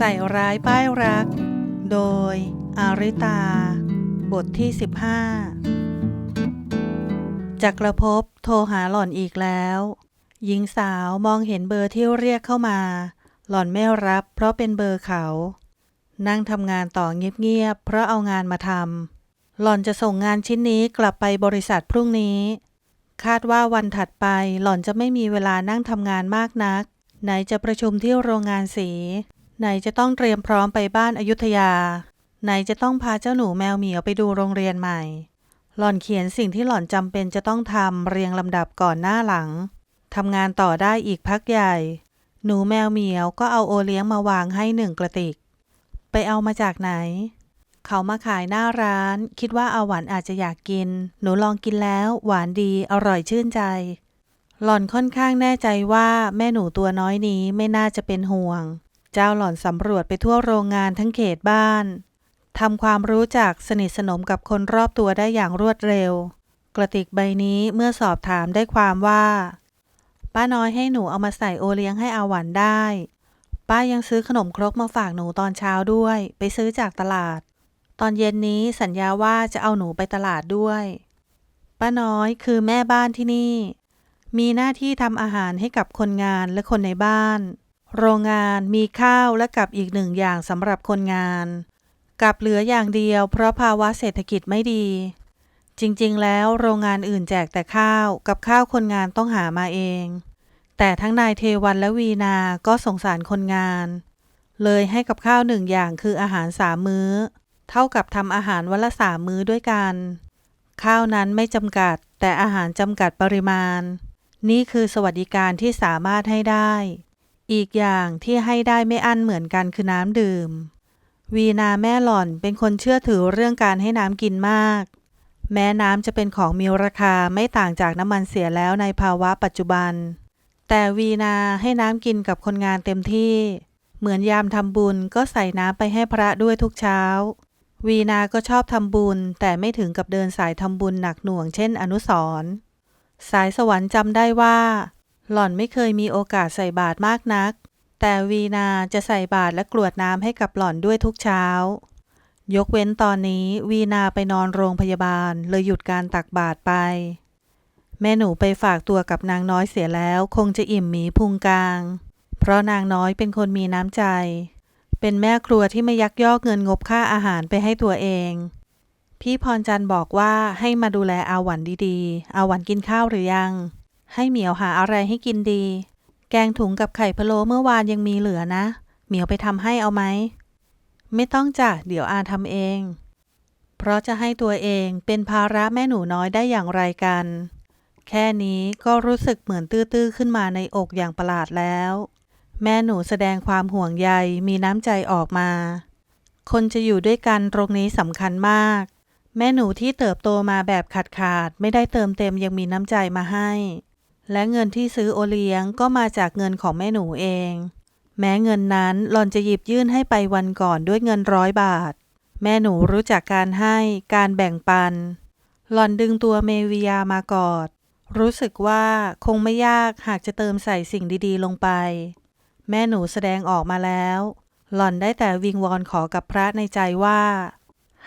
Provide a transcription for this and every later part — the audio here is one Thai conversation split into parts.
ใส่ร้ายป้ายรัก โดย อาริตา บทที่ 15จักรภพโทรหาหล่อนอีกแล้ว หญิงสาวมองเห็นเบอร์ที่เรียกเข้ามา หล่อนไม่รับเพราะเป็นเบอร์เขา นั่งทำงานต่อเงียบๆเพราะเอางานมาทำหล่อนจะส่งงานชิ้นนี้กลับไปบริษัทพรุ่งนี้ คาดว่าวันถัดไปหล่อนจะไม่มีเวลานั่งทำงานมากนัก ไหนจะประชุมที่โรงงานสี ไหนจะต้องเตรียมพร้อมไปบ้านอยุธยา ไหนจะต้องพาเจ้าหนูแมวเหมียวไปดูโรงเรียนใหม่ หล่อนเขียนสิ่งที่หล่อนจำเป็นจะต้องทำเรียงลำดับก่อนหน้าหลังทำงานต่อได้อีกพักใหญ่ หนูแมวเหมียวก็เอาโอเลี้ยงมาวางให้หนึ่งกระติก ไปเอามาจากไหน เขามาขายหน้าร้าน คิดว่าอาหวานอาจจะอยากกิน หนูลองกินแล้ว หวานดีอร่อยชื่นใจ หล่อนค่อนข้างแน่ใจว่าแม่หนูตัวน้อยนี้ไม่น่าจะเป็นห่วง เจ้าหล่อนสำรวจไปทั่วโรงงานทั้งเขตบ้านทำความรู้จักสนิทสนมกับคนรอบตัวได้อย่างรวดเร็ว กระติกใบนี้เมื่อสอบถามได้ความว่า ป้าน้อยให้หนูเอามาใส่โอเลี้ยงให้อาหวานได้ ป้ายังซื้อขนมครกมาฝากหนูตอนเช้าด้วย ไปซื้อจากตลาด ตอนเย็นนี้สัญญาว่าจะเอาหนูไปตลาดด้วย ป้าน้อยคือแม่บ้านที่นี่ มีหน้าที่ทำอาหารให้กับคนงานและคนในบ้าน โรงงานมีข้าวและกับอีกหนึ่งอย่างสำหรับคนงาน กับเหลืออย่างเดียวเพราะภาวะเศรษฐกิจไม่ดี จริงๆ แล้วโรงงานอื่นแจกแต่ข้าวกับข้าวคนงานต้องหามาเอง แต่ทั้งนายเทวันและวีนาก็สงสารคนงาน เลยให้กับข้าวหนึ่งอย่างคืออาหารสามมื้อ เท่ากับทำอาหารวันละสามมื้อด้วยกัน ข้าวนั้นไม่จำกัดแต่อาหารจำกัดปริมาณ นี่คือสวัสดิการที่สามารถให้ได้ อีกอย่างที่ให้ได้ไม่อั้นเหมือนกันคือน้ำดื่ม วีนาแม่หล่อนเป็นคนเชื่อถือเรื่องการให้น้ำกินมาก แม้น้ำจะเป็นของมีราคาไม่ต่างจากน้ำมันเสียแล้วในภาวะปัจจุบัน แต่วีนาให้น้ำกินกับคนงานเต็มที่ เหมือนยามทำบุญก็ใส่น้ำไปให้พระด้วยทุกเช้า วีนาก็ชอบทำบุญ แต่ไม่ถึงกับเดินสายทำบุญหนักหน่วงเช่นอนุสรสายสวรรค์จำได้ว่า หล่อนไม่เคยมีโอกาสใส่บาตรมากนัก แต่วีนาจะใส่บาตรและกรวดน้ำให้กับหล่อนด้วยทุกเช้า ยกเว้นตอนนี้วีนาไปนอนโรงพยาบาลเลยหยุดการตักบาตรไป แม่หนูไปฝากตัวกับนางน้อยเสียแล้วคงจะอิ่มหมีพุงกลาง เพราะนางน้อยเป็นคนมีน้ำใจ เป็นแม่ครัวที่ไม่ยักยอกเงินงบค่าอาหารไปให้ตัวเองพี่พรจันทร์บอกว่าให้มาดูแลอาหวันดีๆ อาหวันกินข้าวหรือยัง ให้เหมียวหาอะไรให้กินดี แกงถุงกับไข่พะโล้เมื่อวานยังมีเหลือนะ เหมียวไปทำให้เอาไหม ไม่ต้องจ้ะ เดี๋ยวอาทำเอง เพราะจะให้ตัวเองเป็นภาระแม่หนูน้อยได้อย่างไรกัน แค่นี้ก็รู้สึกเหมือนตื้อๆขึ้นมาในอกอย่างประหลาดแล้ว แม่หนูแสดงความห่วงใยมีน้ำใจออกมา คนจะอยู่ด้วยกันตรงนี้สำคัญมากแม่หนูที่เติบโตมาแบบขาดขาดไม่ได้เติมเต็มยังมีน้ำใจมาให้ และเงินที่ซื้อโอเลี้ยงก็มาจากเงินของแม่หนูเอง แม้เงินนั้นหล่อนจะหยิบยื่นให้ไปวันก่อนด้วยเงินร้อยบาท แม่หนูรู้จักการให้การแบ่งปัน หล่อนดึงตัวเมวิยามากอด รู้สึกว่าคงไม่ยากหากจะเติมใส่สิ่งดีๆ ลงไป แม่หนูแสดงออกมาแล้ว หล่อนได้แต่วิงวอนขอกับพระในใจว่า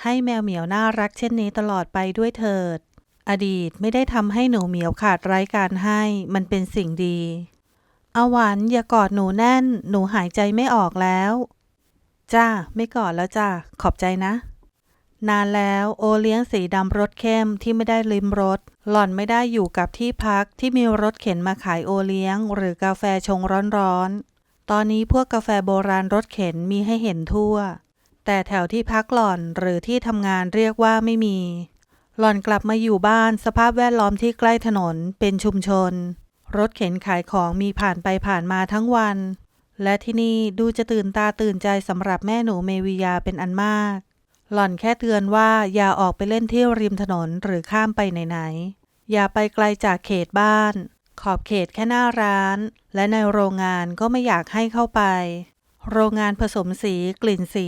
ให้แมวเหมียวน่ารักเช่นนี้ตลอดไปด้วยเถิด อดีตไม่ได้ทำให้หนูเหมียวขาดไร้การให้ มันเป็นสิ่งดีอาหวานอย่ากอดหนูแน่น หนูหายใจไม่ออกแล้ว จ้า ไม่กอดแล้วจ้า ขอบใจนะ นานแล้วโอเลี้ยงสีดำรสเข้มที่ไม่ได้ลิมรส หล่อนไม่ได้อยู่กับที่พักที่มีรถเข็นมาขายโอเลี้ยง หรือกาแฟชงร้อนๆ ตอนนี้พวกกาแฟโบราณรถเข็นมีให้เห็นทั่ว แต่แถวที่พักหล่อนหรือที่ทำงานเรียกว่าไม่มี หล่อนกลับมาอยู่บ้านสภาพแวดล้อมที่ใกล้ถนนเป็นชุมชน รถเข็นขายของมีผ่านไปผ่านมาทั้งวัน และที่นี่ดูจะตื่นตาตื่นใจสำหรับแม่หนูเมวิยาเป็นอันมาก หล่อนแค่เตือนว่าอย่าออกไปเล่นเที่ยวริมถนนหรือข้ามไปไหนๆอย่าไปไกลจากเขตบ้าน ขอบเขตแค่หน้าร้าน และในโรงงานก็ไม่อยากให้เข้าไป โรงงานผสมสีกลิ่นสี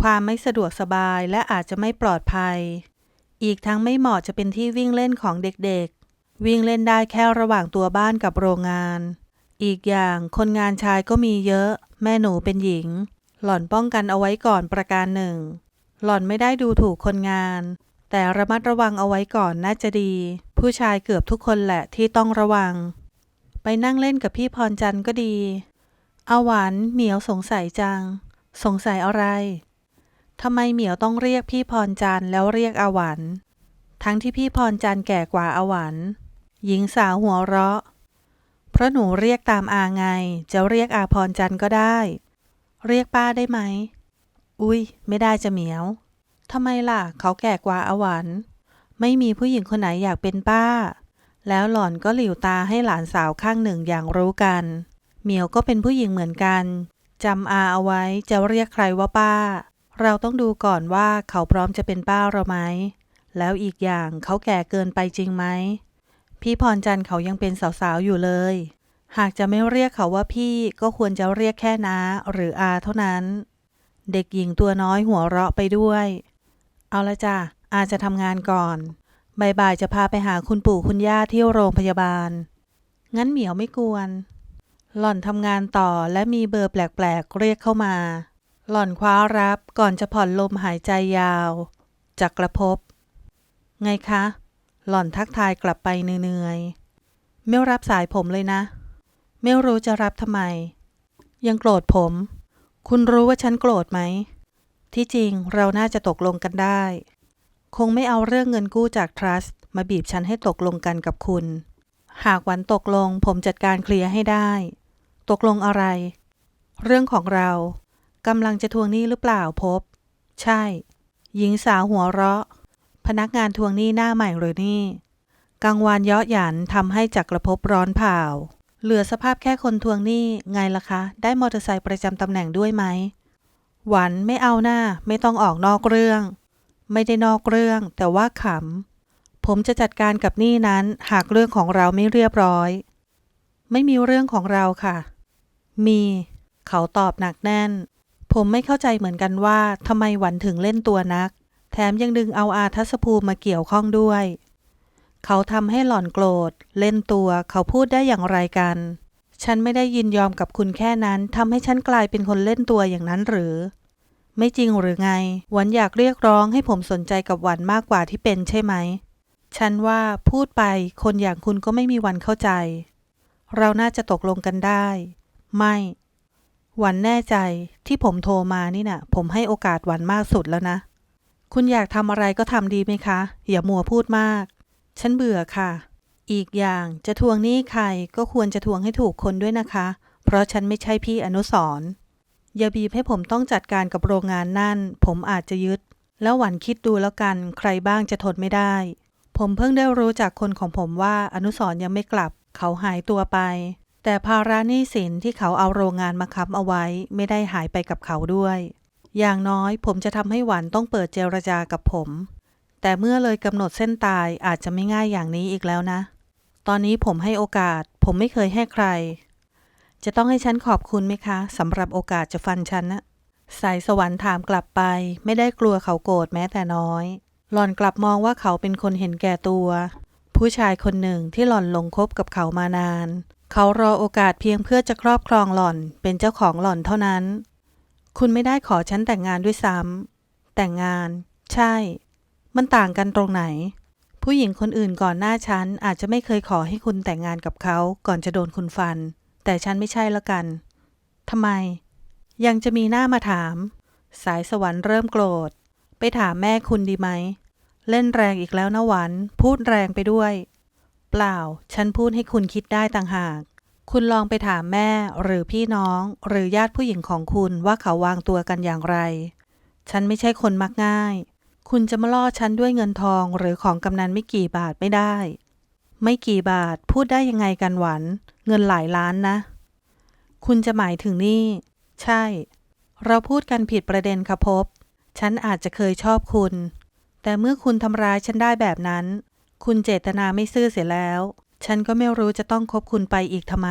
ความไม่สะดวกสบายและอาจจะไม่ปลอดภัย อีกทั้งไม่เหมาะจะเป็นที่วิ่งเล่นของเด็กๆ วิ่งเล่นได้แค่ระหว่างตัวบ้านกับโรงงาน อีกอย่างคนงานชายก็มีเยอะ แม่หนูเป็นหญิง หล่อนป้องกันเอาไว้ก่อนประการหนึ่ง หล่อนไม่ได้ดูถูกคนงาน แต่ระมัดระวังเอาไว้ก่อนน่าจะดี ผู้ชายเกือบทุกคนแหละที่ต้องระวัง ไปนั่งเล่นกับพี่พรจันทร์ก็ดีอาหวานเหมียวสงสัยจัง สงสัยอะไร ทำไมเหมียวต้องเรียกพี่พรจันทร์แล้วเรียกอาหวัน ทั้งที่พี่พรจันทร์แก่กว่าอาหวัน หญิงสาวหัวเราะ เพราะหนูเรียกตามอาไง จะเรียกอาพรจันทร์ก็ได้ เรียกป้าได้ไหม อุ้ยไม่ได้จะเหมียวทำไมล่ะ เขาแก่กว่าอาหวัน ไม่มีผู้หญิงคนไหนอยากเป็นป้า แล้วหล่อนก็หลิวตาให้หลานสาวข้างหนึ่งอย่างรู้กัน เหมียวก็เป็นผู้หญิงเหมือนกันจำอาเอาไว้จะเรียกใครว่าป้า เราต้องดูก่อนว่าเขาพร้อมจะเป็นป้าเราไหม แล้วอีกอย่างเขาแก่เกินไปจริงไหม พี่พรจันทร์เขายังเป็นสาวๆอยู่เลย หากจะไม่เรียกเขาว่าพี่ก็ควรจะเรียกแค่น้าหรืออาเท่านั้น เด็กหญิงตัวน้อยหัวเราะไปด้วย เอาละจ้ะ อาจะทำงานก่อนบ่ายๆจะพาไปหาคุณปู่คุณย่าที่โรงพยาบาล งั้นเหมียวไม่กวน หล่อนทำงานต่อและมีเบอร์แปลกๆเรียกเข้ามา หล่อนคว้ารับก่อนจะผ่อนลมหายใจยาวจากกระพบไงคะ หล่อนทักทายกลับไปเหนื่อยๆไม่รับสายผมเลยนะ ไม่รู้จะรับทำไม ยังโกรธผม คุณรู้ว่าฉันโกรธไหม ที่จริงเราน่าจะตกลงกันได้ คงไม่เอาเรื่องเงินกู้จากทรัสต์มาบีบฉันให้ตกลงกันกับคุณ หากวันตกลงผมจัดการเคลียร์ให้ได้ ตกลงอะไร เรื่องของเรา กำลังจะทวงหนี้หรือเปล่าพบ ใช่ หญิงสาวหัวเราะ พนักงานทวงหนี้หน้าใหม่หรือนี่กังวานเยาะหยันทำให้จักรภพร้อนเผาเหลือสภาพแค่คนทวงหนี้ไงล่ะคะ ได้มอเตอร์ไซค์ประจำตำแหน่งด้วยไหม หวันไม่เอาหน้า ไม่ต้องออกนอกเรื่อง ไม่ได้นอกเรื่อง แต่ว่าขำ ผมจะจัดการกับหนี้นั้น หากเรื่องของเราไม่เรียบร้อย ไม่มีเรื่องของเราค่ะ มี เขาตอบหนักแน่น ผมไม่เข้าใจเหมือนกันว่าทำไมหวันถึงเล่นตัวนัก แถมยังดึงเอาอาทัศภูมิมาเกี่ยวข้องด้วย เขาทำให้หล่อนโกรธ เล่นตัวเขาพูดได้อย่างไรกัน ฉันไม่ได้ยินยอมกับคุณแค่นั้นทำให้ฉันกลายเป็นคนเล่นตัวอย่างนั้นหรือ ไม่จริงหรือไง หวันอยากเรียกร้องให้ผมสนใจกับหวันมากกว่าที่เป็นใช่ไหม ฉันว่าพูดไปคนอย่างคุณก็ไม่มีวันเข้าใจ เราน่าจะตกลงกันได้ ไม่ วันแน่ใจที่ผมโทรมานี่น่ะ ผมให้โอกาสวันมากสุดแล้วนะ คุณอยากทำอะไรก็ทำดีไหมคะ อย่ามัวพูดมาก ฉันเบื่อค่ะ อีกอย่างจะทวงหนี้ใครก็ควรจะทวงให้ถูกคนด้วยนะคะ เพราะฉันไม่ใช่พี่อนุสรณ์อย่าบีบให้ผมต้องจัดการกับโรงงานนั่น ผมอาจจะยึด แล้วหวันคิดดูแล้วกัน ใครบ้างจะทนไม่ได้ ผมเพิ่งได้รู้จากคนของผมว่าอนุสรณ์ยังไม่กลับ เขาหายตัวไป แต่ภาระหนี้สินที่เขาเอาโรงงานมาค้ำเอาไว้ไม่ได้หายไปกับเขาด้วย อย่างน้อยผมจะทำให้หวันต้องเปิดเจรจากับผม แต่เมื่อเลยกำหนดเส้นตายอาจจะไม่ง่ายอย่างนี้อีกแล้วนะ ตอนนี้ผมให้โอกาส ผมไม่เคยให้ใคร จะต้องให้ฉันขอบคุณไหมคะสำหรับโอกาสจะฟันฉันนะสายสวรรค์ถามกลับไป ไม่ได้กลัวเขาโกรธแม้แต่น้อย หล่อนกลับมองว่าเขาเป็นคนเห็นแก่ตัว ผู้ชายคนหนึ่งที่หล่อนลงคบกับเขามานาน เขารอโอกาสเพียงเพื่อจะครอบครองหล่อนเป็นเจ้าของหล่อนเท่านั้น คุณไม่ได้ขอฉันแต่งงานด้วยซ้ำแต่งงาน ใช่ มันต่างกันตรงไหน ผู้หญิงคนอื่นก่อนหน้าฉันอาจจะไม่เคยขอให้คุณแต่งงานกับเขาก่อนจะโดนคุณฟัน แต่ฉันไม่ใช่ละกันทำไม ยังจะมีหน้ามาถาม สายสวรรค์เริ่มโกรธ ไปถามแม่คุณดีไหม เล่นแรงอีกแล้วนะหวัน พูดแรงไปด้วย เปล่า ฉันพูดให้คุณคิดได้ต่างหาก คุณลองไปถามแม่หรือพี่น้องหรือญาติผู้หญิงของคุณว่าเขาวางตัวกันอย่างไร ฉันไม่ใช่คนมักง่าย คุณจะมาล่อฉันด้วยเงินทองหรือของกำนันไม่กี่บาทไม่ได้ ไม่กี่บาทพูดได้ยังไงกันหวัน เงินหลายล้านนะ คุณจะหมายถึงนี่ ใช่ เราพูดกันผิดประเด็นค่ะพบ ฉันอาจจะเคยชอบคุณ แต่เมื่อคุณทำร้ายฉันได้แบบนั้น คุณเจตนาไม่ซื่อเสียแล้ว ฉันก็ไม่รู้จะต้องคบคุณไปอีกทำไม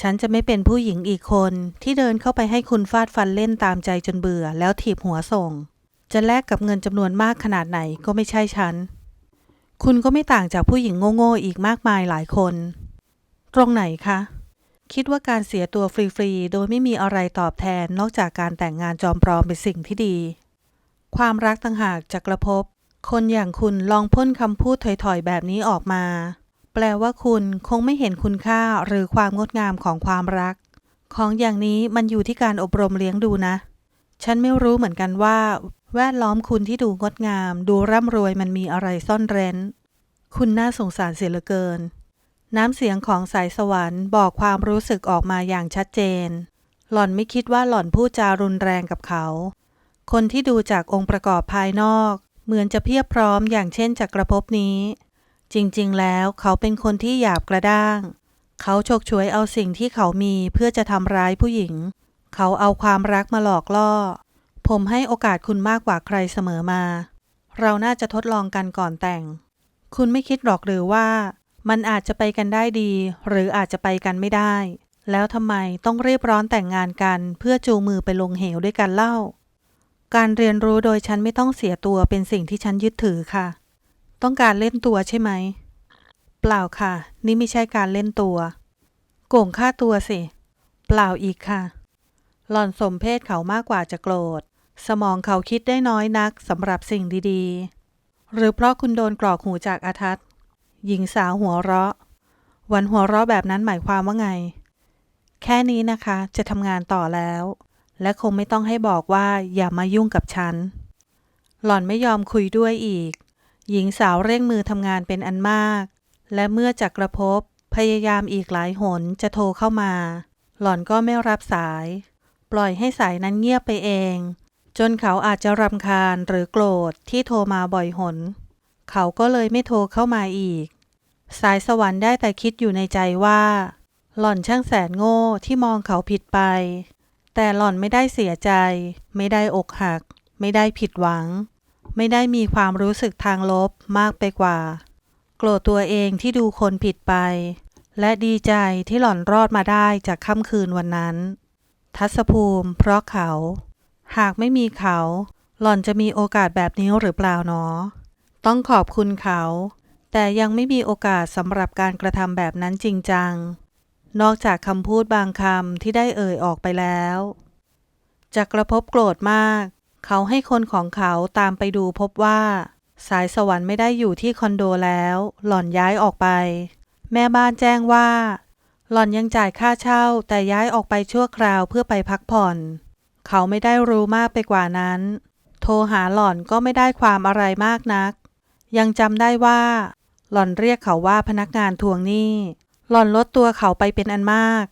ฉันจะไม่เป็นผู้หญิงอีกคนที่เดินเข้าไปให้คุณฟาดฟันเล่นตามใจจนเบื่อ แล้วถีบหัวส่ง จะแลกกับเงินจำนวนมากขนาดไหนก็ไม่ใช่ฉัน คุณก็ไม่ต่างจากผู้หญิงโง่ๆอีกมากมายหลายคน ตรงไหนคะ คิดว่าการเสียตัวฟรีๆโดยไม่มีอะไรตอบแทนนอกจากการแต่งงานจอมปลอมเป็นสิ่งที่ดี ความรักต่างหากจะกระพบ คนอย่างคุณลองพ่นคำพูดถอยๆแบบนี้ออกมา แปลว่าคุณคงไม่เห็นคุณค่าหรือความงดงามของความรัก ของอย่างนี้มันอยู่ที่การอบรมเลี้ยงดูนะ ฉันไม่รู้เหมือนกันว่า แวดล้อมคุณที่ดูงดงาม ดูร่ำรวยมันมีอะไรซ่อนเร้น คุณน่าสงสารเสียเหลือเกิน น้ำเสียงของสายสวรรค์บอกความรู้สึกออกมาอย่างชัดเจน หล่อนไม่คิดว่าหล่อนพูดจารุนแรงกับเขา คนที่ดูจากองค์ประกอบภายนอก เหมือนจะเพียบพร้อมอย่างเช่นจักรภพนี้ จริงๆ แล้วเขาเป็นคนที่หยาบกระด้าง เขาฉกฉวยเอาสิ่งที่เขามีเพื่อจะทำร้ายผู้หญิง เขาเอาความรักมาหลอกล่อ ผมให้โอกาสคุณมากกว่าใครเสมอมา เราน่าจะทดลองกันก่อนแต่ง คุณไม่คิดหรอกหรือว่า มันอาจจะไปกันได้ดี หรืออาจจะไปกันไม่ได้ แล้วทำไมต้องรีบร้อนแต่งงานกัน เพื่อจูงมือไปลงเหวด้วยกันเล่า การเรียนรู้โดยฉันไม่ต้องเสียตัวเป็นสิ่งที่ฉันยึดถือค่ะ ต้องการเล่นตัวใช่ไหม เปล่าค่ะ นี่ไม่ใช่การเล่นตัว โก่งค่าตัวสิ เปล่าอีกค่ะ หล่อนสมเพศเขามากกว่าจะโกรธ สมองเขาคิดได้น้อยนักสำหรับสิ่งดีๆ หรือเพราะคุณโดนกรอกหูจากอาทัตหญิงสาวหัวเราะ วันหัวเราะแบบนั้นหมายความว่าไง แค่นี้นะคะ จะทำงานต่อแล้ว และคงไม่ต้องให้บอกว่าอย่ามายุ่งกับฉัน หล่อนไม่ยอมคุยด้วยอีก หญิงสาวเร่งมือทำงานเป็นอันมาก และเมื่อจักระพพยายามอีกหลายหนจะโทรเข้ามา หล่อนก็ไม่รับสาย ปล่อยให้สายนั้นเงียบไปเอง จนเขาอาจจะรำคาญหรือโกรธที่โทรมาบ่อยหน เขาก็เลยไม่โทรเข้ามาอีก สายสวรรค์ได้แต่คิดอยู่ในใจว่า หล่อนช่างแสนโง่ที่มองเขาผิดไป แต่หล่อนไม่ได้เสียใจ ไม่ได้อกหัก ไม่ได้ผิดหวัง ไม่ได้มีความรู้สึกทางลบมากไปกว่า โกรธตัวเองที่ดูคนผิดไป และดีใจที่หล่อนรอดมาได้จากค่ำคืนวันนั้น ทัศภูมิ เพราะเขา หากไม่มีเขา หล่อนจะมีโอกาสแบบนี้หรือเปล่าเนาะต้องขอบคุณเขา แต่ยังไม่มีโอกาสสำหรับการกระทำแบบนั้นจริงจัง นอกจากคำพูดบางคำที่ได้เอ่ยออกไปแล้วจักรภพโกรธมาก เขาให้คนของเขาตามไปดูพบว่า สายสวรรค์ไม่ได้อยู่ที่คอนโดแล้ว หล่อนย้ายออกไป แม่บ้านแจ้งว่า หล่อนยังจ่ายค่าเช่าแต่ย้ายออกไปชั่วคราวเพื่อไปพักผ่อน เขาไม่ได้รู้มากไปกว่านั้น โทรหาหล่อนก็ไม่ได้ความอะไรมากนัก ยังจำได้ว่า หล่อนเรียกเขาว่าพนักงานทวงหนี้ หล่อนลดตัวเขาไปเป็นอันมาก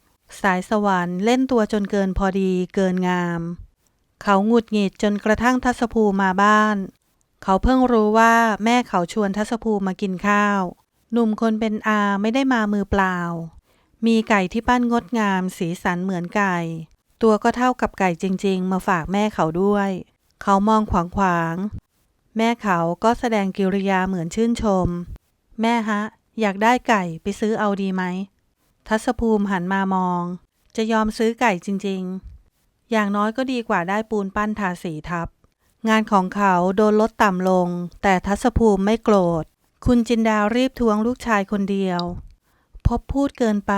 สายสวรรค์เล่นตัวจนเกินพอดีเกินงาม เขาหงุดหงิดจนกระทั่งทัศภูมาบ้าน เขาเพิ่งรู้ว่าแม่เขาชวนทัศภูมากินข้าว หนุ่มคนเป็นอาไม่ได้มามือเปล่า มีไก่ที่ปั้นงดงามสีสันเหมือนไก่ ตัวก็เท่ากับไก่จริง ๆ มาฝากแม่เขาด้วย เขามองขวางขวางๆแม่เขาก็แสดงกิริยาเหมือนชื่นชม แม่ฮะ อยากได้ไก่ไปซื้อเอาดีไหม ทัศภูมิหันมามอง จะยอมซื้อไก่จริงๆ อย่างน้อยก็ดีกว่าได้ปูนปั้นทาสีทับ งานของเขาโดนลดต่ำลง แต่ทัศภูมิไม่โกรธ คุณจินดาวรีบทวงลูกชายคนเดียว พบพูดเกินไป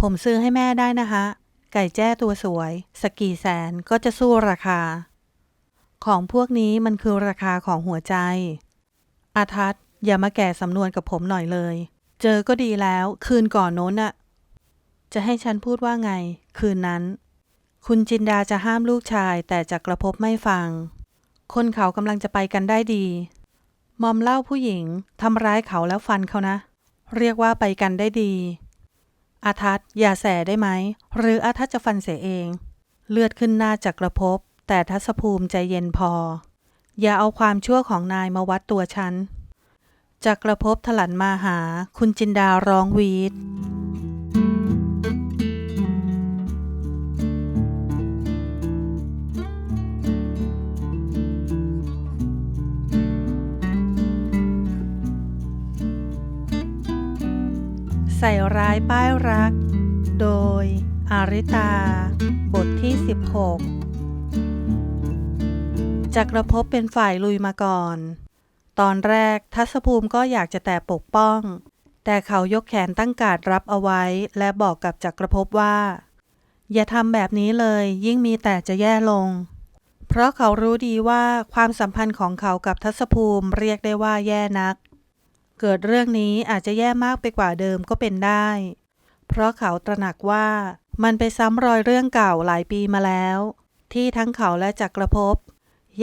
ผมซื้อให้แม่ได้นะคะ ไก่แจ้ตัวสวย สกกี่แสนก็จะสู้ราคา ของพวกนี้มันคือราคาของหัวใจอาทัศน์ อย่ามาแก่สำนวนกับผมหน่อยเลย เจอก็ดีแล้ว คืนก่อนโน้นน่ะ จะให้ฉันพูดว่าไง คืนนั้น คุณจินดาจะห้ามลูกชาย แต่จักระพบไม่ฟัง คนเขากำลังจะไปกันได้ดี มอมเล่าผู้หญิงทำร้ายเขาแล้วฟันเขานะ เรียกว่าไปกันได้ดี อาทัศน์อย่าแสได้ไหม หรืออาทัศจะฟันเสียเอง เลือดขึ้นหน้าจักระพบแต่ทัศภูมิใจเย็นพอ อย่าเอาความชั่วของนายมาวัดตัวฉัน จักระพบถลันมาหา คุณจินดาร้องวีดใส่ร้ายป้ายรัก โดย อาริตา บทที่ 16จักรภพเป็นฝ่ายลุยมาก่อน ตอนแรกทัศภูมิก็อยากจะแต่ปกป้อง แต่เขายกแขนตั้งการดรับเอาไว้ และบอกกับจักรภพว่า อย่าทำแบบนี้เลยยิ่งมีแต่จะแย่ลง เพราะเขารู้ดีว่าความสัมพันธ์ของเขากับทัศภูมิเรียกได้ว่าแย่นัก เกิดเรื่องนี้อาจจะแย่มากไปกว่าเดิมก็เป็นได้ เพราะเขาตระหนักว่ามันไปซ้ำรอยเรื่องเก่าหลายปีมาแล้ว ที่ทั้งเขาและจักรภพ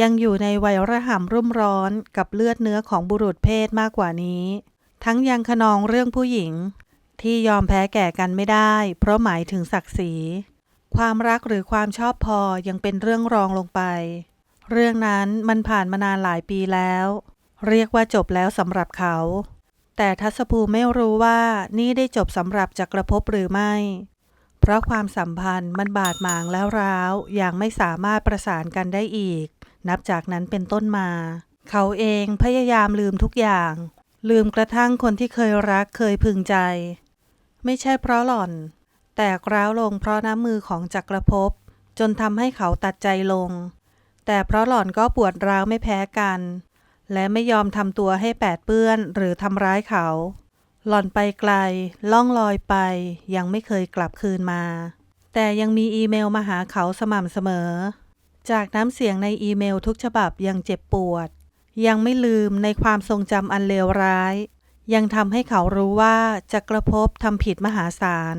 ยังอยู่ในวัยระห่ำรุ่มร้อนกับเลือดเนื้อของบุรุษเพศมากกว่านี้ ทั้งยังขนองเรื่องผู้หญิง ที่ยอมแพ้แก่กันไม่ได้ เพราะหมายถึงศักดิ์ศรี ความรักหรือความชอบพอยังเป็นเรื่องรองลงไป เรื่องนั้นมันผ่านมานานหลายปีแล้ว เรียกว่าจบแล้วสำหรับเขา แต่ทัศภูไม่รู้ว่านี่ได้จบสำหรับจักรภพหรือไม่ เพราะความสัมพันธ์มันบาดหมางแล้วร้าวอย่างไม่สามารถประสานกันได้อีก นับจากนั้นเป็นต้นมา เขาเองพยายามลืมทุกอย่าง ลืมกระทั่งคนที่เคยรักเคยพึงใจ ไม่ใช่เพราะหล่อน แต่กร้าวลงเพราะน้ำมือของจักรภพจนทำให้เขาตัดใจลง แต่เพราะหล่อนก็ปวดร้าวไม่แพ้กัน และไม่ยอมทำตัวให้แปดเปื้อนหรือทำร้ายเขา หล่อนไปไกล ล่องลอยไป ยังไม่เคยกลับคืนมา แต่ยังมีอีเมลมาหาเขาสม่ำเสมอ จากน้ำเสียงในอีเมลทุกฉบับยังเจ็บปวด ยังไม่ลืมในความทรงจำอันเลวร้าย ยังทำให้เขารู้ว่าจักรภพทำผิดมหาศาล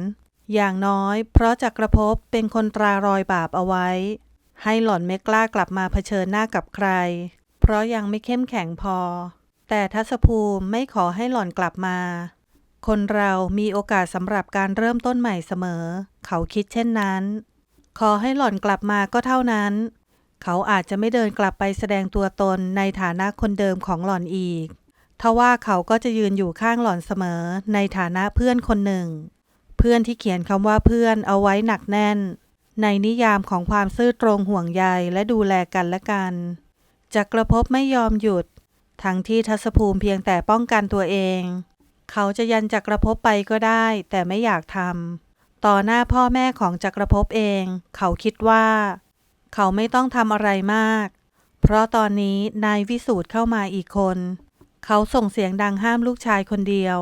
อย่างน้อยเพราะจักรภพเป็นคนตรารอยบาปเอาไว้ ให้หล่อนไม่กล้ากลับมาเผชิญหน้ากับใคร เพราะยังไม่เข้มแข็งพอ แต่ทัศภูมิไม่ขอให้หล่อนกลับมา คนเรามีโอกาสสำหรับการเริ่มต้นใหม่เสมอ เขาคิดเช่นนั้น ขอให้หล่อนกลับมาก็เท่านั้น เขาอาจจะไม่เดินกลับไปแสดงตัวตนในฐานะคนเดิมของหล่อนอีกทว่าเขาก็จะยืนอยู่ข้างหล่อนเสมอในฐานะเพื่อนคนหนึ่ง เพื่อนที่เขียนคำว่าเพื่อนเอาไว้หนักแน่น ในนิยามของความซื่อตรงห่วงใยและดูแลกันและกันจักรภพไม่ยอมหยุด ทั้งที่ทัศภูมิเพียงแต่ป้องกันตัวเอง เขาจะยันจักรภพไปก็ได้ แต่ไม่อยากทำ ต่อหน้าพ่อแม่ของจักรภพเอง เขาคิดว่า เขาไม่ต้องทำอะไรมาก เพราะตอนนี้นายวิสูตรเข้ามาอีกคน เขาส่งเสียงดังห้ามลูกชายคนเดียว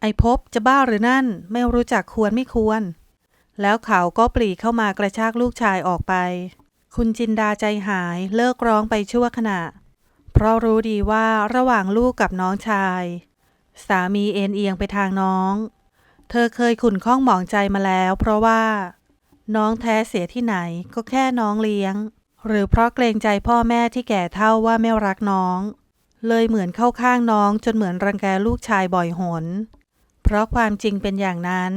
ไอภพจะบ้าหรือนั่นไม่รู้จักควรไม่ควร แล้วเขาก็ปรีเข้ามากระชากลูกชายออกไป คุณจินดาใจหายเลิกร้องไปชั่วขณะ เพราะรู้ดีว่าระหว่างลูกกับน้องชาย สามีเอ็นเอียงไปทางน้อง เธอเคยขุนข้องหมองใจมาแล้ว เพราะว่า น้องแท้เสียที่ไหนก็แค่น้องเลี้ยง หรือเพราะเกรงใจพ่อแม่ที่แก่เท่าว่าไม่รักน้อง เลยเหมือนเข้าข้างน้องจนเหมือนรังแกลูกชายบ่อยหน เพราะความจริงเป็นอย่างนั้น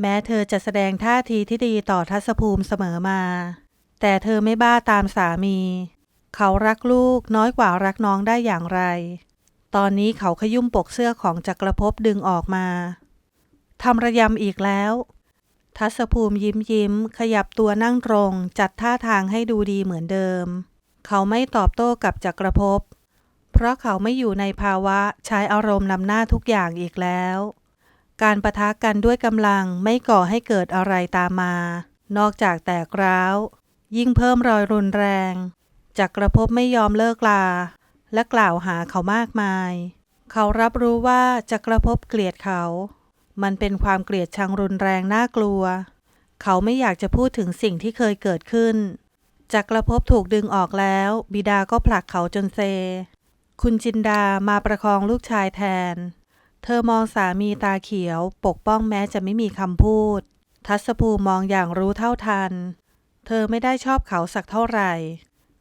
แม้เธอจะแสดงท่าทีที่ดีต่อทัศภูมิเสมอมา แต่เธอไม่บ้าตามสามี เขารักลูกน้อยกว่ารักน้องได้อย่างไร ตอนนี้เขาขยุ่มปกเสื้อของจักรภพดึงออกมา ทำระยำอีกแล้ว ทัศภูมิยิ้มยิ้ม ขยับตัวนั่งตรง จัดท่าทางให้ดูดีเหมือนเดิม เขาไม่ตอบโต้กับจักรภพ เพราะเขาไม่อยู่ในภาวะใช้อารมณ์นำหน้าทุกอย่างอีกแล้ว การประทะกันด้วยกำลังไม่ก่อให้เกิดอะไรตามมา นอกจากแตกร้าว ยิ่งเพิ่มรอยรุนแรง จักรภพไม่ยอมเลิกลา และกล่าวหาเขามากมาย เขารับรู้ว่าจักรภพเกลียดเขา มันเป็นความเกลียดชังรุนแรงน่ากลัว เขาไม่อยากจะพูดถึงสิ่งที่เคยเกิดขึ้น จักรภพถูกดึงออกแล้ว บิดาก็ผลักเขาจนเซ คุณจินดามาประคองลูกชายแทน เธอมองสามีตาเขียว ปกป้องแม้จะไม่มีคำพูด ทัศภูมองอย่างรู้เท่าทัน เธอไม่ได้ชอบเขาสักเท่าไหร่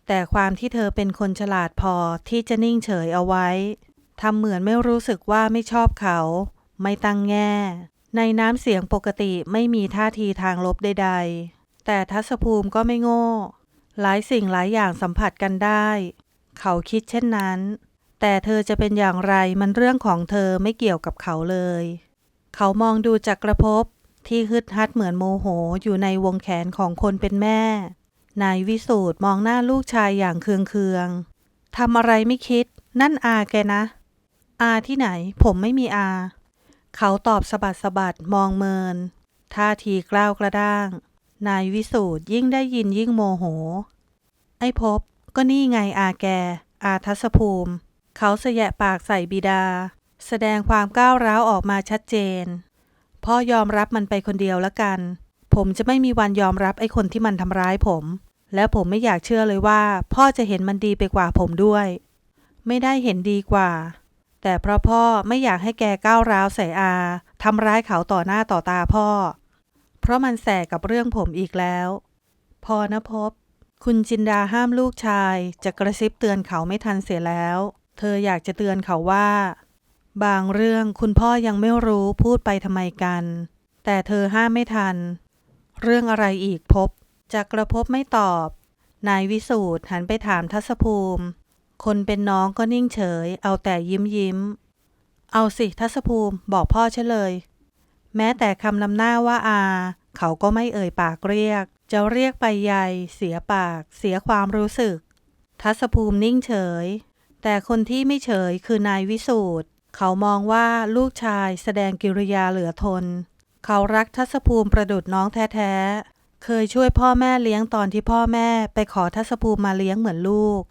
แต่ความที่เธอเป็นคนฉลาดพอที่จะนิ่งเฉยเอาไว้ทำเหมือนไม่รู้สึกว่าไม่ชอบเขา ไม่ตั้งแง่ ในน้ำเสียงปกติไม่มีท่าทีทางลบใด ๆ แต่ทัศภูมิก็ไม่โง่ หลายสิ่งหลายอย่างสัมผัสกันได้ เขาคิดเช่นนั้น แต่เธอจะเป็นอย่างไรมันเรื่องของเธอไม่เกี่ยวกับเขาเลย เขามองดูจักรภพที่ฮึดฮัดเหมือนโมโหอยู่ในวงแขนของคนเป็นแม่ นายวิสูตรมองหน้าลูกชายอย่างเคืองเคืองทำอะไรไม่คิด นั่นอาแกนะ อาที่ไหน ผมไม่มีอา เขาตอบสะบัดสะบัดมองเมิน ท่าทีกล้าวกระด้าง นายวิสูตรยิ่งได้ยินยิ่งโมโห ไอ้พบก็นี่ไงอาแก อาทัศภูมิ เขาเสยะปากใส่บิดา แสดงความก้าวร้าวออกมาชัดเจน พ่อยอมรับมันไปคนเดียวละกัน ผมจะไม่มีวันยอมรับไอ้คนที่มันทำร้ายผม และผมไม่อยากเชื่อเลยว่า พ่อจะเห็นมันดีไปกว่าผมด้วย ไม่ได้เห็นดีกว่า แต่เพราะพ่อไม่อยากให้แกก้าวร้าวใส่อาทำร้ายเขาต่อหน้าต่อตาพ่อ เพราะมันแสกับเรื่องผมอีกแล้ว พอนะพบ คุณจินดาห้ามลูกชาย จะกระซิบเตือนเขาไม่ทันเสียแล้ว เธออยากจะเตือนเขาว่า บางเรื่องคุณพ่อยังไม่รู้พูดไปทำไมกัน แต่เธอห้ามไม่ทัน เรื่องอะไรอีกพบจากกระพบไม่ตอบ นายวิสูตรหันไปถามทัศภูมิ คนเป็นน้องก็นิ่งเฉย เอาแต่ยิ้มยิ้ม เอาสิทัศภูมิบอกพ่อฉันเลย แม้แต่คำนำหน้าว่าอา เขาก็ไม่เอ่ยปากเรียก จะเรียกไปใหญ่เสียปาก เสียความรู้สึก ทัศภูมินิ่งเฉย แต่คนที่ไม่เฉยคือนายวิสูตรเขามองว่าลูกชายแสดงกิริยาเหลือทน เขารักทัศภูมิประดุดน้องแท้ๆ เคยช่วยพ่อแม่เลี้ยงตอนที่พ่อแม่ไปขอทัศภูมิมาเลี้ยงเหมือนลูก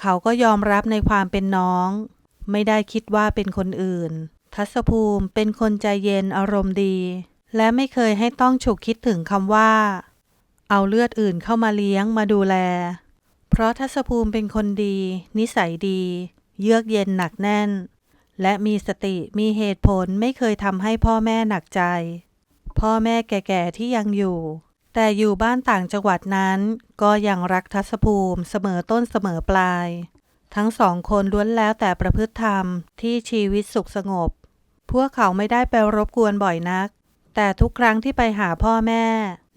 เขาก็ยอมรับในความเป็นน้อง ไม่ได้คิดว่าเป็นคนอื่น ทัศภูมิเป็นคนใจเย็นอารมณ์ดี และไม่เคยให้ต้องฉุกคิดถึงคำว่า เอาเลือดอื่นเข้ามาเลี้ยงมาดูแล เพราะทัศภูมิเป็นคนดี นิสัยดี เยือกเย็นหนักแน่น และมีสติมีเหตุผลไม่เคยทำให้พ่อแม่หนักใจ พ่อแม่แก่ๆที่ยังอยู่ แต่อยู่บ้านต่างจังหวัดนั้น ก็ยังรักทัศภูมิเสมอต้นเสมอปลาย ทั้งสองคนล้วนแล้วแต่ประพฤติธรรมที่ชีวิตสุขสงบ พวกเขาไม่ได้ไปรบกวนบ่อยนัก แต่ทุกครั้งที่ไปหาพ่อแม่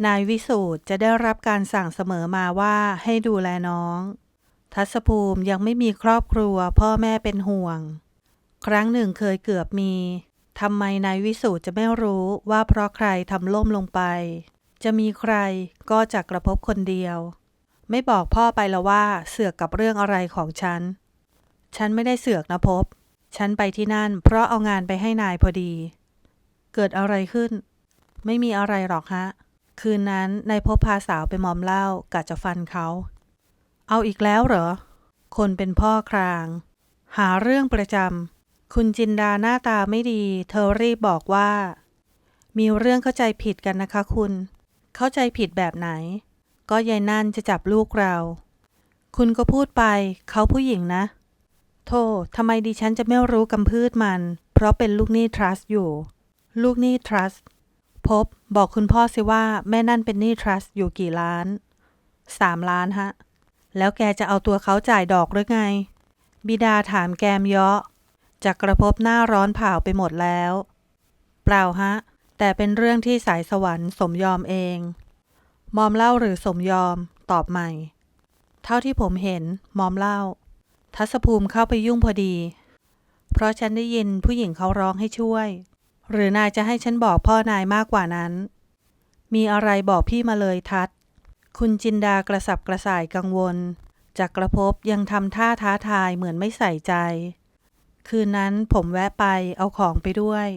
นายวิสูตรจะได้รับการสั่งเสมอมาว่าให้ดูแลน้อง ทัศภูมิยังไม่มีครอบครัว พ่อแม่เป็นห่วง ครั้งหนึ่งเคยเกือบมีทำไมนายวิสูตรจะไม่รู้ว่าเพราะใครทำล่มลงไป จะมีใครก็จะกระพบคนเดียว ไม่บอกพ่อไปแล้วว่าเสือกกับเรื่องอะไรของฉัน ฉันไม่ได้เสือกนะพบ ฉันไปที่นั่น เพราะเอางานไปให้นายพอดี เกิดอะไรขึ้น ไม่มีอะไรหรอกฮะ คืนนั้นนายพบพาสาวไปมอมเหล้ากะจะฟันเขา เอาอีกแล้วเหรอ คนเป็นพ่อคราง หาเรื่องประจำคุณจินดาหน้าตาไม่ดี เธอรีบบอกว่ามีเรื่องเข้าใจผิดกันนะคะคุณ เข้าใจผิดแบบไหน ก็ยายนั่นจะจับลูกเรา คุณก็พูดไป เขาผู้หญิงนะ โธ่ทำไมดิฉันจะไม่รู้กำพืชมัน เพราะเป็นลูกหนี้ทรัสต์อยู่ ลูกหนี้ทรัสต์พบบอกคุณพ่อสิว่าแม่นั่นเป็นหนี้ทรัสต์อยู่กี่ล้าน สามล้านฮะ แล้วแกจะเอาตัวเขาจ่ายดอกหรือไง บิดาถามแกมเยาะจากกระพบหน้าร้อนเผาไปหมดแล้ว เปล่าฮะ แต่เป็นเรื่องที่สายสวรรค์สมยอมเอง มอมเล่าหรือสมยอม ตอบใหม่ เท่าที่ผมเห็น มอมเล่า ทัศภูมิเข้าไปยุ่งพอดี เพราะฉันได้ยินผู้หญิงเขาร้องให้ช่วย หรือนายจะให้ฉันบอกพ่อนายมากกว่านั้น มีอะไรบอกพี่มาเลยทัศคุณจินดากระสับกระส่ายกังวลจากระพยังทำท่าท้าทายเหมือนไม่ใส่ใจ คืนนั้นผมแวะไปเอาของไปด้วย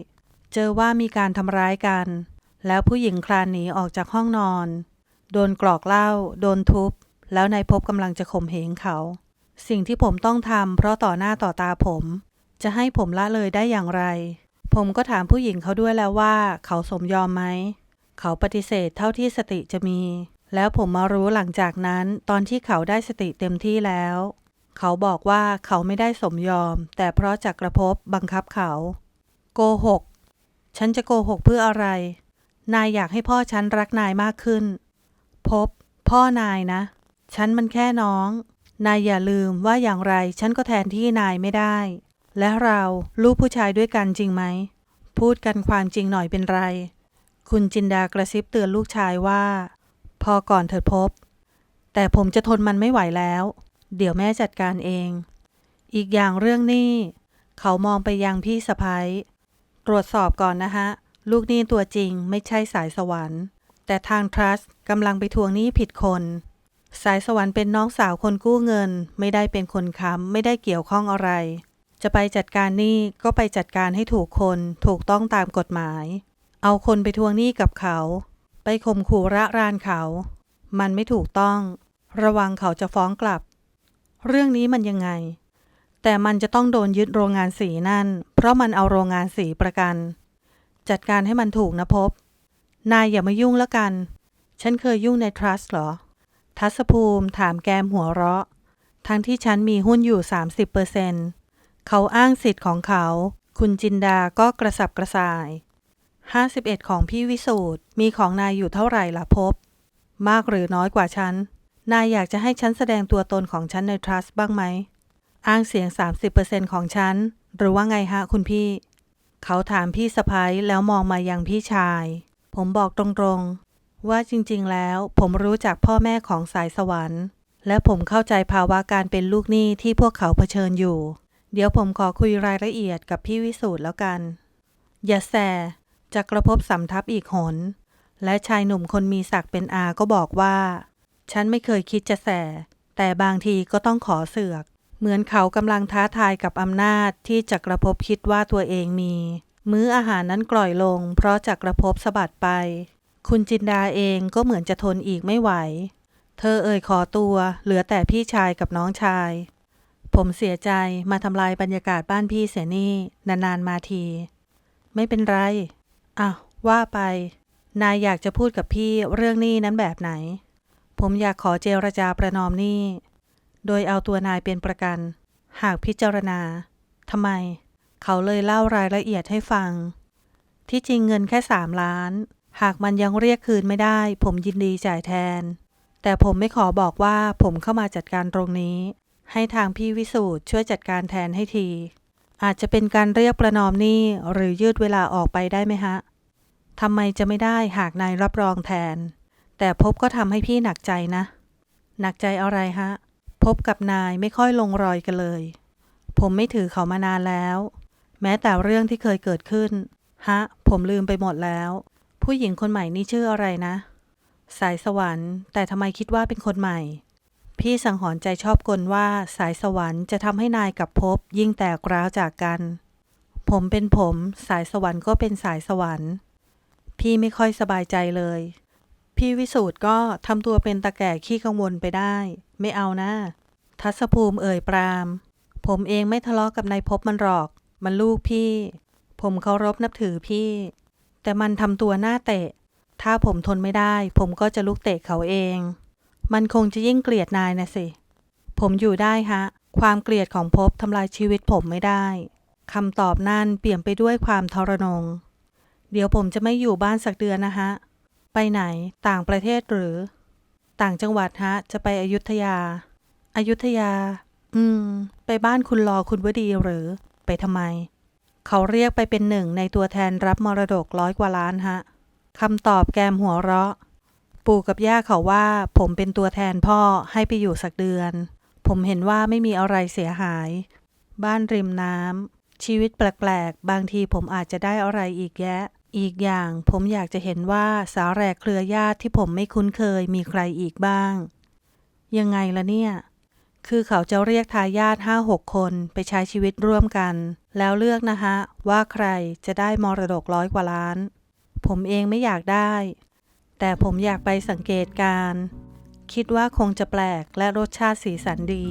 เจอว่ามีการทำร้ายกัน แล้วผู้หญิงคลานหนีออกจากห้องนอน โดนกรอกเหล้าโดนทุบ แล้วนายพบกำลังจะข่มเหงเขา สิ่งที่ผมต้องทำเพราะต่อหน้าต่อตาผม จะให้ผมละเลยได้อย่างไร ผมก็ถามผู้หญิงเขาด้วยแล้วว่า เขาสมยอมไหม เขาปฏิเสธเท่าที่สติจะมี แล้วผมมารู้หลังจากนั้นตอนที่เขาได้สติเต็มที่แล้ว เขาบอกว่าเขาไม่ได้สมยอม แต่เพราะจักรภพบังคับเขา โกหก ฉันจะโกหกเพื่ออะไร นายอยากให้พ่อฉันรักนายมากขึ้น พบ พ่อนายนะ ฉันมันแค่น้อง นายอย่าลืมว่าอย่างไรฉันก็แทนที่นายไม่ได้ และเราลูกผู้ชายด้วยกันจริงไหม พูดกันความจริงหน่อยเป็นไร คุณจินดากระซิบเตือนลูกชายว่า พอก่อนเถิดพบ แต่ผมจะทนมันไม่ไหวแล้ว เดี๋ยวแม่จัดการเอง อีกอย่างเรื่องนี้ เขามองไปยังพี่สะพ้าย ตรวจสอบก่อนนะฮะ ลูกหนี้ตัวจริงไม่ใช่สายสวรรค์ แต่ทางทรัสต์กำลังไปทวงหนี้ผิดคน สายสวรรค์เป็นน้องสาวคนกู้เงิน ไม่ได้เป็นคนค้ำไม่ได้เกี่ยวข้องอะไร จะไปจัดการหนี้ก็ไปจัดการให้ถูกคนถูกต้องตามกฎหมาย เอาคนไปทวงหนี้กับเขา ไปข่มขู่ระรานเขา มันไม่ถูกต้อง ระวังเขาจะฟ้องกลับ เรื่องนี้มันยังไง แต่มันจะต้องโดนยึดโรงงานสีนั่น เพราะมันเอาโรงงานสีประกัน จัดการให้มันถูกนะพบ นายอย่ามายุ่งแล้วกัน ฉันเคยยุ่งในทรัสต์เหรอ ทัศภูมิถามแกมหัวเราะ ทั้งที่ฉันมีหุ้นอยู่ 30เปอร์เซนเขาอ้างสิทธิ์ของเขา คุณจินดาก็กระสับกระส่าย 51 ของพี่วิสูตรมีของนายอยู่เท่าไหร่ล่ะพบ มากหรือน้อยกว่าฉัน นายอยากจะให้ฉันแสดงตัวตนของฉันในทรัสต์บ้างไหม อ้างเสียง 30%ของฉัน หรือว่าไงฮะคุณพี่ เขาถามพี่สะพ้ยแล้วมองมายังพี่ชาย ผมบอกตรงๆ ว่าจริงๆ แล้วผมรู้จักพ่อแม่ของสายสวรรค์ และผมเข้าใจภาวะการเป็นลูกหนี้ที่พวกเขาเผชิญอยู่ เดี๋ยวผมขอคุยรายละเอียดกับพี่วิสูตรแล้วกัน อย่าแสจะกระพบสำทับอีกหน และชายหนุ่มคนมีศักดิ์เป็นอาก็บอกว่า ฉันไม่เคยคิดจะแสแต่บางทีก็ต้องขอเสือก เหมือนเขากำลังท้าทายกับอำนาจที่จักรภพคิดว่าตัวเองมี มื้ออาหารนั้นกล่อยลง เพราะจักรภพสะบัดไป คุณจินดาเองก็เหมือนจะทนอีกไม่ไหว เธอเอ่ยขอตัว เหลือแต่พี่ชายกับน้องชาย ผมเสียใจมาทำลายบรรยากาศบ้านพี่เสียนี่ นานๆมาที ไม่เป็นไรอ้าวว่าไป นายอยากจะพูดกับพี่เรื่องหนี้นั้นแบบไหน ผมอยากขอเจรจาประนอมหนี้ โดยเอาตัวนายเป็นประกัน หากพิจารณาทำไม เขาเลยเล่ารายละเอียดให้ฟัง ที่จริงเงินแค่สามล้าน หากมันยังเรียกคืนไม่ได้ ผมยินดีจ่ายแทน แต่ผมไม่ขอบอกว่าผมเข้ามาจัดการตรงนี้ ให้ทางพี่วิสูตรช่วยจัดการแทนให้ที อาจจะเป็นการเรียกประนอมหนี้หรือยืดเวลาออกไปได้ไหมฮะทำไมจะไม่ได้หากนายรับรองแทน แต่พบก็ทำให้พี่หนักใจนะ หนักใจอะไรฮะ พบกับนายไม่ค่อยลงรอยกันเลย ผมไม่ถือเขามานานแล้ว แม้แต่เรื่องที่เคยเกิดขึ้น ฮะ ผมลืมไปหมดแล้ว ผู้หญิงคนใหม่นี่ชื่ออะไรนะ สายสวรรค์ แต่ทำไมคิดว่าเป็นคนใหม่ พี่สังหรณ์ใจชอบกลว่าสายสวรรค์จะทำให้นายกับพบยิ่งแตกร้าวจากกัน ผมเป็นผม สายสวรรค์ก็เป็นสายสวรรค์ พี่ไม่ค่อยสบายใจเลย พี่วิสูตรก็ทำตัวเป็นตะแก่ขี้กังวลไปได้ ไม่เอานะ ทัศภูมิเอ่ยปราม ผมเองไม่ทะเลาะกับนายพบมันหรอก มันลูกพี่ ผมเคารพนับถือพี่ แต่มันทำตัวหน้าเตะ ถ้าผมทนไม่ได้ ผมก็จะลุกเตะเขาเอง มันคงจะยิ่งเกลียดนายนะสิ ผมอยู่ได้ฮะ ความเกลียดของพบทำลายชีวิตผมไม่ได้คำตอบนั่นเปี่ยมไปด้วยความทรนง เดี๋ยวผมจะไม่อยู่บ้านสักเดือนนะฮะ ไปไหน ต่างประเทศหรือ ต่างจังหวัดฮะ จะไปอยุธยาอยุธยา อืม ไปบ้านคุณรอคุณวดีหรือ ไปทำไม เขาเรียกไปเป็นหนึ่งในตัวแทนรับมรดกร้อยกว่าล้านฮะคำตอบแกมหัวเราะ ปู่กับย่าเขาว่าผมเป็นตัวแทนพ่อให้ไปอยู่สักเดือน ผมเห็นว่าไม่มีอะไรเสียหาย บ้านริมน้ำชีวิตแปลกๆ บางทีผมอาจจะได้อะไรอีกแยะ อีกอย่าง ผมอยากจะเห็นว่าสาวแหลกเครือญาติที่ผมไม่คุ้นเคยมีใครอีกบ้าง ยังไงละเนี่ย คือเขาจะเรียกทายาทห้าหกคนไปใช้ชีวิตร่วมกัน แล้วเลือกนะฮะ ว่าใครจะได้มรดกร้อยกว่าล้าน ผมเองไม่อยากได้ แต่ผมอยากไปสังเกตการ คิดว่าคงจะแปลกและรสชาติสีสันดี